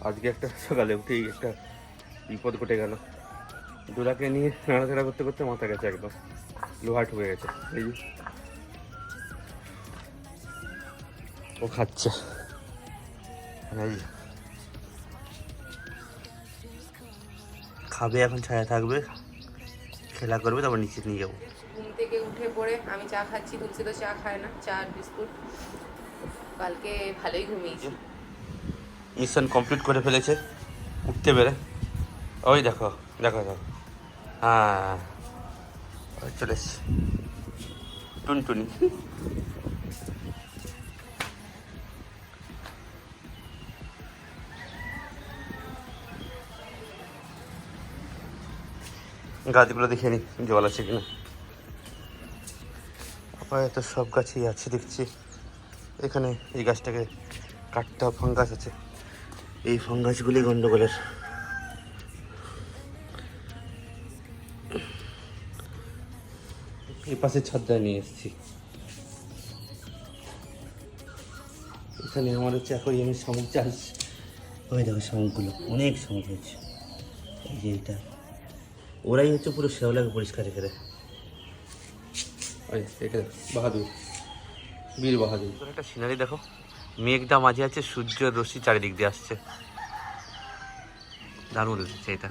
আজকে একটা সকালে উঠেই একটা বিপদ ঘটে গেল। দুলাকে নিয়ে নাড়াচাড়া করতে করতে মাথা গেছে একদম। লোহা ঠুকে গেছে। এই। ও খাচ্ছে। এই খাবে এখন ছায়া থাকবে। খেলা করবে তারপর নিচে নিয়ে যাব। থেকে উঠে পড়ে, আমি চা খাচ্ছি, তুলসী তো চা খায় না, চা আর বিস্কুট। কালকে ভালোই ঘুমিয়েছি। মিশন কমপ্লিট করে ফেলেছে, উঠতে পেরে। ওই দেখো দেখো দেখো। হ্যাঁ চলে এসছি। টুনটুনি। গাছগুলো দেখে নি, জল আছে কিনা। আপাতত সব গাছই আছে, দেখছি। এখানে এই গাছটাকে কাটতে হবে ফাঙ্গাস আছে। এই ফাঙ্গাসগুলি গন্ডগোলের। এই পাশে ছাদটা নিয়ে এসেছি। এখানে আমার হচ্ছে অ্যাকোরিয়ামের শামুক চাষ ওই দেখো শামুকগুলো। অনেক শামুক হয়েছে। এই যে এইটা। ওরাই হচ্ছে পুরো শ্যাওলাকে পরিষ্কার ওই বাহাদুর, বীর বাহাদুর। একটা সিনারি দেখো। মেঘটা মাঝে আছে সূর্যের রশ্মি চারিদিক দিয়ে আসছে। দারুণ লাগছে এটা।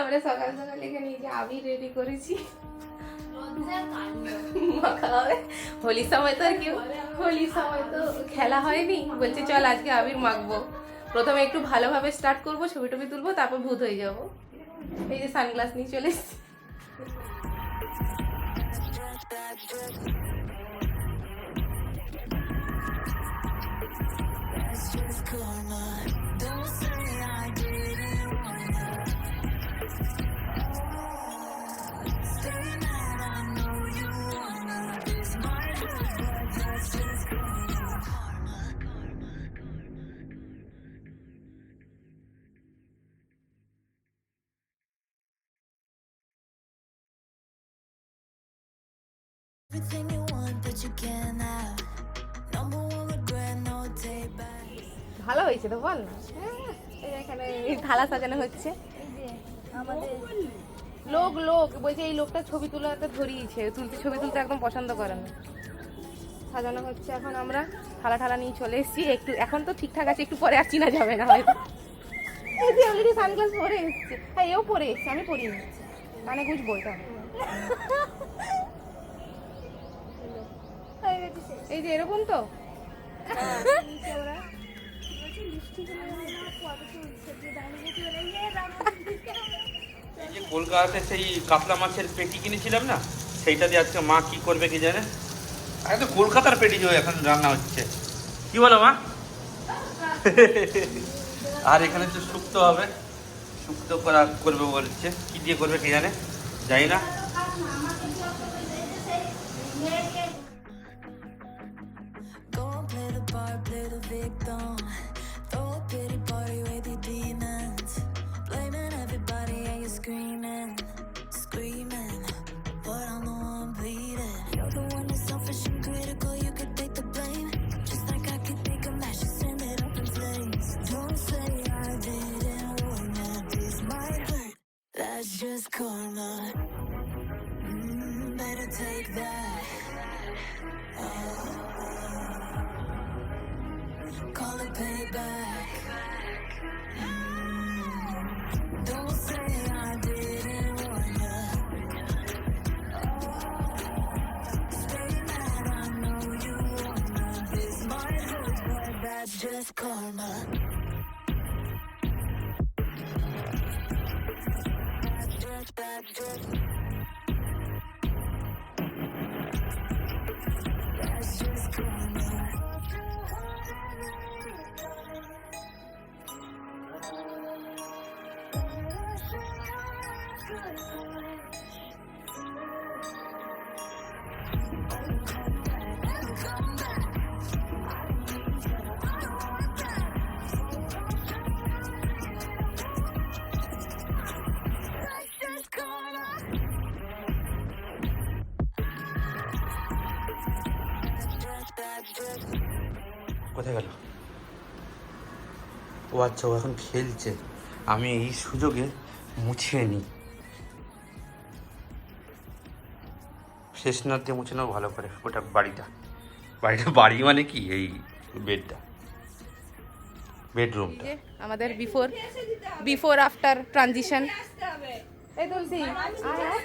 আমরা সকাল সকাল এখানে এই যে আবির রেডি করেছি। হোলির সময় তো আর কি হোলির সময় তো খেলা হয়নি। বলছে চল আজকে আবির মাখবো। প্রথমে একটু ভালোভাবে স্টার্ট করব ছবি টবি তুলবো তারপর ভূত হয়ে যাব। এই যে সানগ্লাস নিয়ে চলে এসেছি। Just karma. Don't ভালো হয়েছে তো বল। হ্যাঁ, এখানে থালা সাজানো হচ্ছে। লোক লোক বলছে এই লোকটা ছবি তোলাতে ধরিয়েছে। তুলতে ছবি তুলতে একদম পছন্দ করে না। সাজানো হচ্ছে এখন আমরা। থালা ঠালা নিয়ে চলে এসেছি। একটু এখন তো ঠিকঠাক আছে একটু পরে আর চিনা যাবে না হয়তো। এই যে অলরেডি সানগ্লাস পরে এসছে। হ্যাঁ এও পরে এসছে আমি পরিনি মানে বুঝব এটা। এই যে এরকম তো? কলকাতাতে সেই কাতলা মাছের পেটি কিনেছিলাম না, সেইটা দিয়ে আজকে মা কি করবে কি জানে? একদম কলকাতার পেটি যে এখন রান্না হচ্ছে। কি বলো মা? আর এখানে তো শুক্তো হবে। শুক্তো করা করবে বলছে। কি দিয়ে করবে কি জানে? জানি না। The victim. Throw a pity party with your demons. Blaming everybody and you're screaming, screaming. But I'm the one bleeding. You're the one that's selfish and critical. You could take the blame. Just like I could take a match and send it up in flames. Don't say I didn't warn you. This might hurt. That's just karma. Mm, better take that. Call it payback. Don't say I didn't warn ya. I know you wanna. This might hurt, but that's just karma. কোথায় গেল? ও আচ্ছা ও এখন খেলছে। আমি এই সুযোগে মুছিয়ে নিই। শেষনাথ দিয়ে মুছে নেব ভালো করে, ওটা বাড়িটা। বাড়িটা বাড়ি মানে কি? এই বেডটা। বেডরুমটা। আমাদের বিফোর বিফোর আফটার ট্রানজিশন এই আয়, আয়।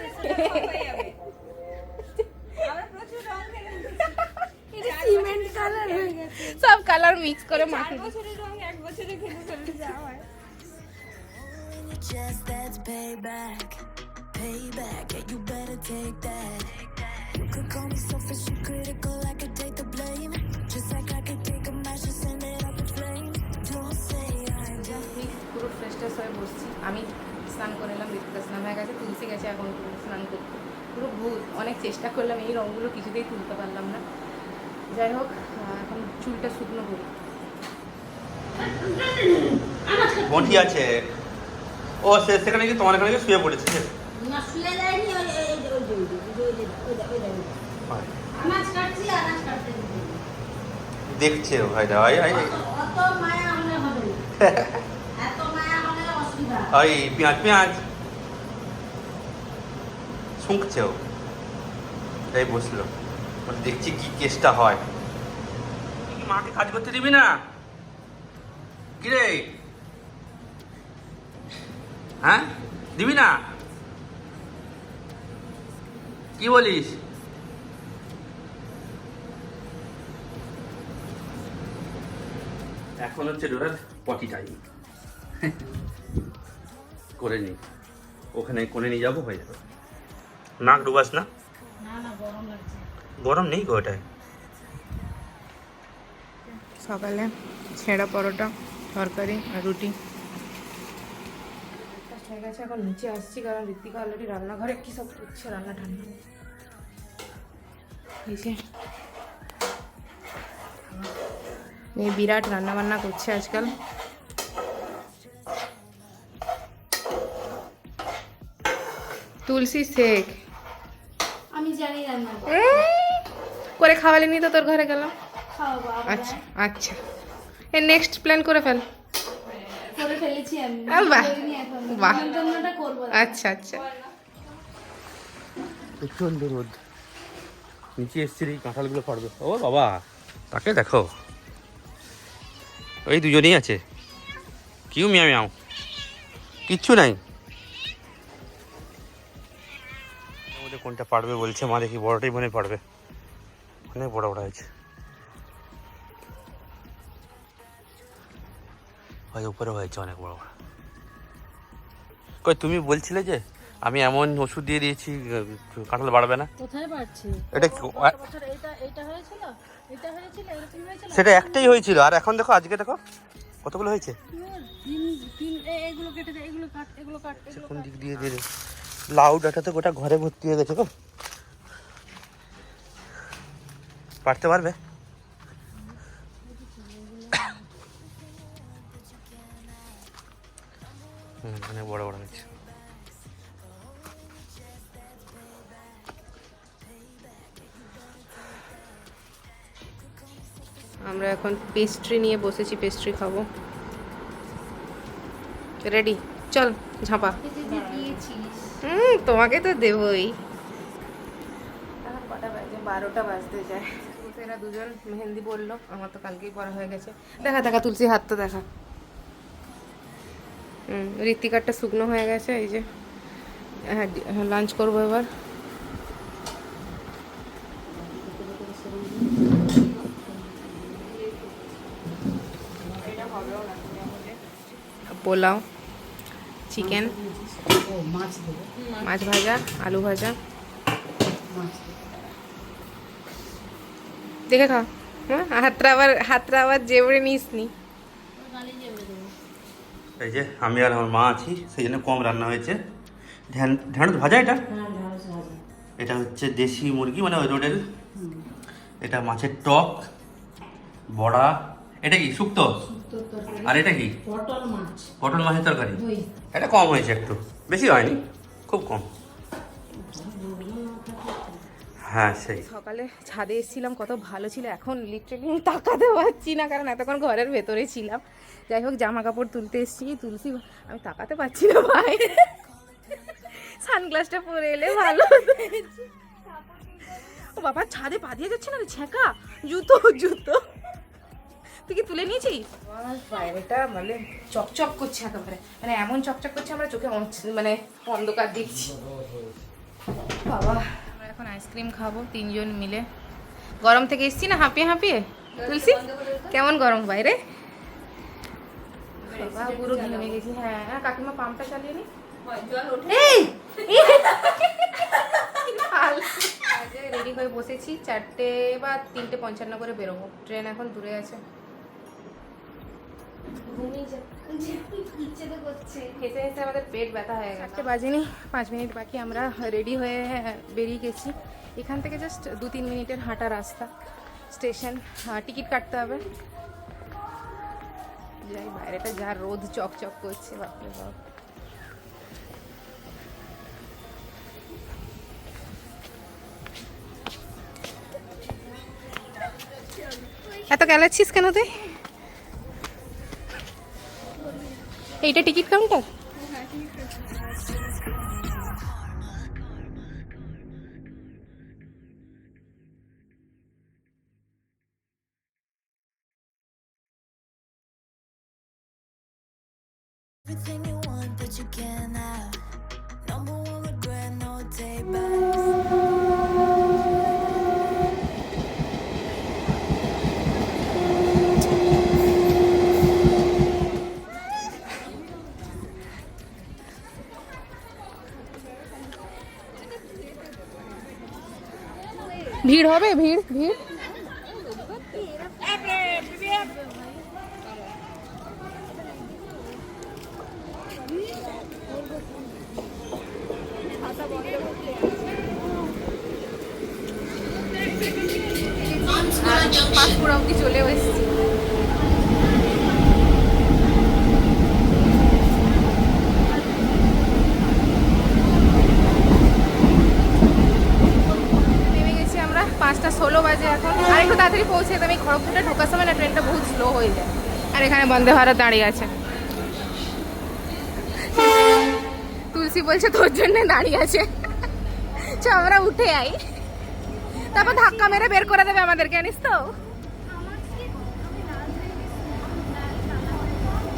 সিমেন্ট কালার হয়ে গেছে সব কালার মিক্স করে মাখি বছরের রং এক বছরে খেলে ফেলতে যাওয়া Just that's payback, payback. Yeah, you better take that. You could call me selfish and critical. I could take the blame, just like I could take a match and send it up in flames. Don't say I just. আমি পুরো fresh ট্রেশ হয়ে বসছি আমি স্নান করে এলাম ঋতিকা স্নান হয়ে গেছে তুলসী গেছে এখন স্নান করতে পুরো ভূত অনেক চেষ্টা করলাম এই রঙগুলো কিছুতেই তুলতে পারলাম না যাই হোক এখন চুলটা শুকনো করি বটি আছে ও সে সেখানে কি তোমার এখানে গিয়ে শুয়ে পড়েছে না শুয়ে যায়নি ওই ওই। দেখছে ও ভাই ভাই ভাই অত- অত মায়া হলে হবে এত মায়া হলে অসুবিধা ওই পেঁয়াজ পেঁয়াজ শুঁকছে ও তাই বসল বলে দেখছি কি কেসটা হয়। তুই কি মাকে কাজ করতে দিবি না? কি রে হ্যাঁ? দিবি না? কি বলিস? এখন হচ্ছে ডোরার পটি টাইম করে নি। ওখানে কোণে নিয়ে যাব হয়ে যাবে। নাক ডুবাস না? না না গরম লাগছে। গরম নেই গো ওটায় সকালে ছেঁড়া পরোটা তরকারি আর রুটি। হয়ে গেছে এখন নিচে আসছি কারণ ঋতিকা অলরেডি রান্নাঘরে কি সব করছে রান্না ঠান্না এই যে এই বিরাট রান্না বান্না করছে আজকাল। তুলসী শেখ। আমি জানি রান্না। করে খাওয়ালে নি তো তোর ঘরে আবার। আচ্ছা আচ্ছা। এ নেক্সট প্ল্যান করে ফেল। করে ফেলেছি আমি। আহ, বাহ। বাহ। আচ্ছা আচ্ছা। প্রচণ্ড রোদ। নিচে এসছি এই কাঁঠালগুলো পড়বে। ও বাবা তাকে দেখো। ওই দুজনেই আছে। কিউ মিয়া মিয়াও। কিচ্ছু নাই। কোনটা পারবে বলছে মা দেখি বড়টাই মনে পারবে অনেক বড় বড় হয়েছে। হয় উপরে হয়েছে অনেক বড় বড়। কই তুমি বলছিলে যে আমি এমন ওষুধ দিয়ে দিয়েছি কাঁঠাল বাড়বে না? কোথায় এটা কি- গত বছর এটা এটা হয়েছিল? এটা হয়েছিল? এরকম হয়েছিল? সেটা একটাই হয়েছিল। আর এখন দেখো আজকে দেখো কতগুলো হয়েছে? তিন তিন এ- এগুলো কেটে দে এগুলো কাট এগুলো কাট কোন দিক দিয়ে দিয়ে লাউ ডাটা তো গোটা ঘরে ভর্তি হয়ে গেছে গো। পারতে পারবে? অনেক বড় বড় হয়েছে আমরা এখন পেস্ট্রি নিয়ে বসেছি পেস্ট্রি খাব। রেডি চল ঝাঁপা। হুম তোমাকে তো দেবই। বারোটা বাজতে যায়। এরা দুজন মেহেন্দি বলল আমার তো কালকেই পড়া হয়ে গেছে। দেখা দেখা তুলসী হাত তো দেখা। হুম ঋতিকারটা শুকনো হয়ে গেছে এই যে হ্যাঁ লাঞ্চ করব এবার। পোলাও চিকেন ও মাছ মাছ ভাজা আলু ভাজা। মাছ দেখে খা হ্যাঁ হাতটা আবার হাতটা আবার জেবড়ে নিস নি এই যে আমি আর আমার মা আছি সেই জন্য কম রান্না হয়েছে। ধ্যান ঢ্যাঁড়স ভাজা এটা? হ্যাঁ এটা হচ্ছে দেশি মুরগি মানে ওই রোডের। এটা মাছের টক বড়া। এটা কি শুক্তো? আর এটা কি? পটল মাছ। পটল মাছের তরকারি। এটা কম হয়েছে একটু। বেশি হয়নি খুব কম। হ্যাঁ সেই। সকালে ছাদে এসেছিলাম কত ভালো ছিল। এখন লিটারেলি তাকাতে পারছি না কারণ এতক্ষণ ঘরের ভেতরে ছিলাম। যাই হোক জামা কাপড় তুলতে এসেছি তুলসি আমি তাকাতে পারছি না ভাই। সানগ্লাসটা পরে এলে ভালো। ও বাবা ছাদে পা দিয়ে যাচ্ছে না রে ছ্যাঁকা। জুতো জুতো। তুই কি তুলে নিয়েছিস? আমার বাইরেটা মানে চকচক করছে একেবারে। মানে এমন চকচক করছে আমরা চোখে মানে অন্ধকার দেখছি। বাবা। এখন আইসক্রিম খাব তিনজন মিলে। গরম থেকে এসছি না? হাঁপিয়ে হাঁপিয়ে? তুলসি? কেমন গরম বাইরে বাবা হ্যাঁ হ্যাঁ, কাকিমা পাম্পটা চালিয়ে রেডি হয়ে বসেছি। চারটে বা তিনটে পঞ্চান্ন করে বেরোবো। ট্রেন এখন দূরে আছে। ইচ্ছে তো আমাদের পেট ব্যথা হয়ে গেছে চারটে বাজেনি পাঁচ মিনিট বাকি আমরা রেডি হয়ে বেরিয়ে গেছি। এখান থেকে জাস্ট দু তিন মিনিটের হাঁটা রাস্তা। স্টেশন টিকিট কাটতে হবে। যাই বাইরেটা যা রোদ চকচক করছে বাপরে বাপ। এত গেলাচ্ছিস কেন তুই? এইটা ticket counter Everything you want, but you can't have. ভিড় হবে ভিড় ভিড়। পাঁচপুর অব্দি চলেও এসেছি নেমে গেছি আমরা পাঁচটা ষোলো বাজে এখন। আর একটু তাড়াতাড়ি পৌঁছে যেতাম এই খড়গপুরে ঢোকার সময় না ট্রেনটা বহুত স্লো হয়ে যায়। আর এখানে বন্দে ভারত দাঁড়িয়ে আছে। তুলসী বলছে, তোর জন্য দাঁড়িয়ে আছে। চ, আমরা উঠে আই। তারপর ধাক্কা মেরে বের করে দেবে আমাদেরকে, জানিস তো?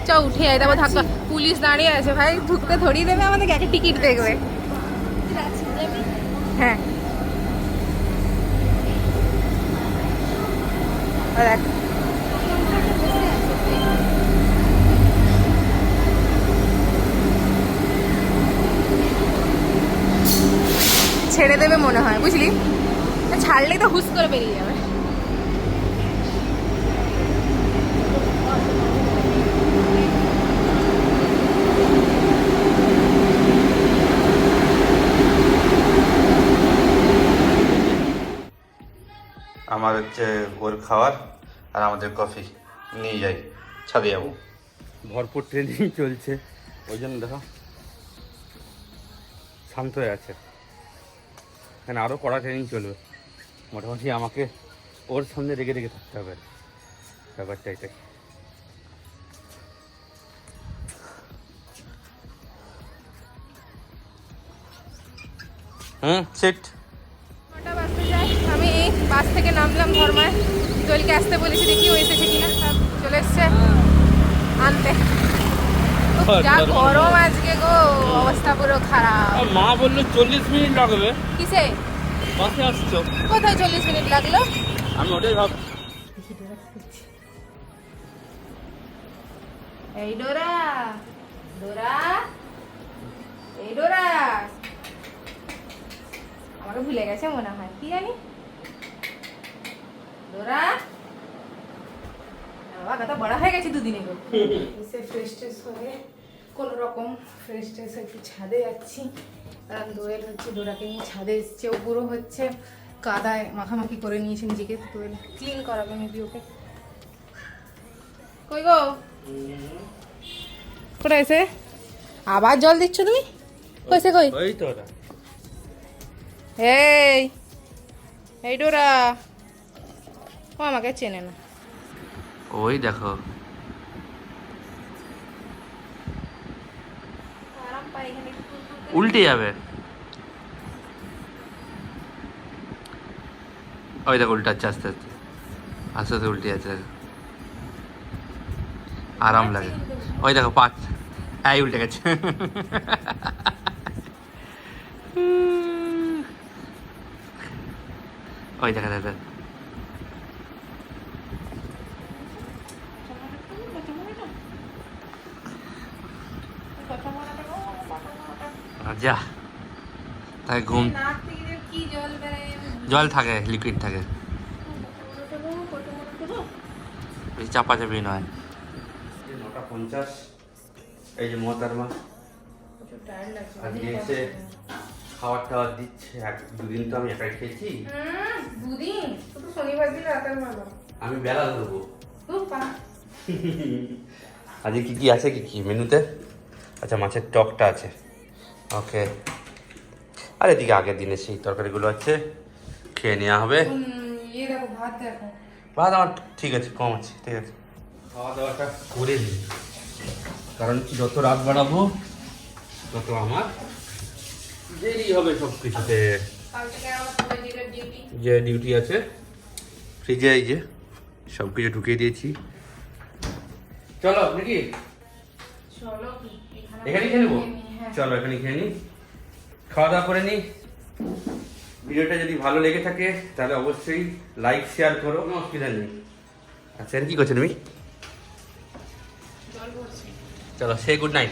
চ, উঠে আই। তারপর ধাক্কা পুলিশ দাঁড়িয়ে আছে। ভাই, ঢুকতে ধরিয়ে দেবে আমাদেরকে। একটা টিকিট দেখবে। হ্যাঁ। ছেড়ে দেবে মনে হয়, বুঝলি? ছাড়লেই তো হুস করে বেরিয়ে যাবে। আমার হচ্ছে ওর খাবার আর আমাদের কফি নিয়ে যাই ছাদে যাব। ভরপুর ট্রেনিং চলছে। ওই জন্য দেখো শান্ত হয়ে আছে। এখানে আরও কড়া ট্রেনিং চলবে। মোটামুটি আমাকে ওর সামনে রেগে রেগে থাকতে হবে। ব্যাপারটা এটাই। হুম সেট আমি এই বাস থেকে নামলাম ধর্মায়। জলকে আসতে বলেছি দেখি ও এসেছে কিনা। চলে এসছে। আনতে। উফ, যা গরম আজকে গো অবস্থা পুরো খারাপ। মা বলল চল্লিশ মিনিট লাগবে। কিসে? বাসে আসছো? কোথায় চল্লিশ মিনিট লাগল? আমি ওটাই ভাব এই ডোরা ডোরা এই ডোরা। আমাকে ভুলে গেছে মনে হয় কি জানি? ডোরা বাবা কত বড় হয়ে গেছে দুদিনে গো এসে ফ্রেশ ট্রেশ হয়ে কোনো রকম ফ্রেশ ট্রেশ একটু ছাদে যাচ্ছি। আর দোয়েল হচ্ছে ডোরাকে নিয়ে ছাদে এসছে ও পুরো হচ্ছে। কাদায় মাখামাখি করে নিয়েছে নিজেকে। দোয়েল ক্লিন করাবে মেবি ওকে। কই গো? কোথায় এসে? আবার জল দিচ্ছ তুমি? কইছে কই? এই এই ডোরা। ও আমাকে চেনে না। ওই দেখো। উল্টে যাবে। ওই দেখো উল্টাচ্ছে আস্তে আস্তে। আস্তে আস্তে উল্টে যাচ্ছে। আরাম লাগে। ওই দেখো পাঁচ। এই উল্টে গেছে। ওই দেখা দেখা। যা। তাই ঘুম জল থাকে লিকুইড থাকে। চাপাচাপি নয়। নটা পঞ্চাশ। এই যে মহতারমা আজকে এসে খাবার টাবার দিচ্ছে। এক দুদিন তো আমি একাই খেয়েছি। দুদিন শনিবার দিন আমি বেলা ধরবো। আজকে কি কি আছে? কি কি? মেনুতে? আচ্ছা মাছের টকটা আছে। ওকে। আর এদিকে আগের দিনে সেই তরকারিগুলো আছে খেয়ে নেওয়া হবে। ইয়ে ভাত আমার ঠিক আছে কম আছে ঠিক আছে। খাওয়া দাওয়াটা করে দিই কারণ যত রাত বাড়াবো তত আমার দেরি হবে সব কিছুতে যে ডিউটি আছে ফ্রিজে এই যে সব কিছু ঢুকিয়ে দিয়েছি। চলো নাকি? চলো এখানে খেয়ে নেব? চলো এখানে খেয়ে নি। খাওয়া দাওয়া করে নি। ভিডিওটা যদি ভালো লেগে থাকে তাহলে অবশ্যই লাইক শেয়ার করো। কোনো অসুবিধা নেই। আচ্ছা কি করছ তুমি? চলো সে গুড নাইট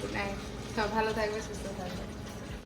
গুড নাইট সব ভালো থাকবে সুস্থ থাকবে।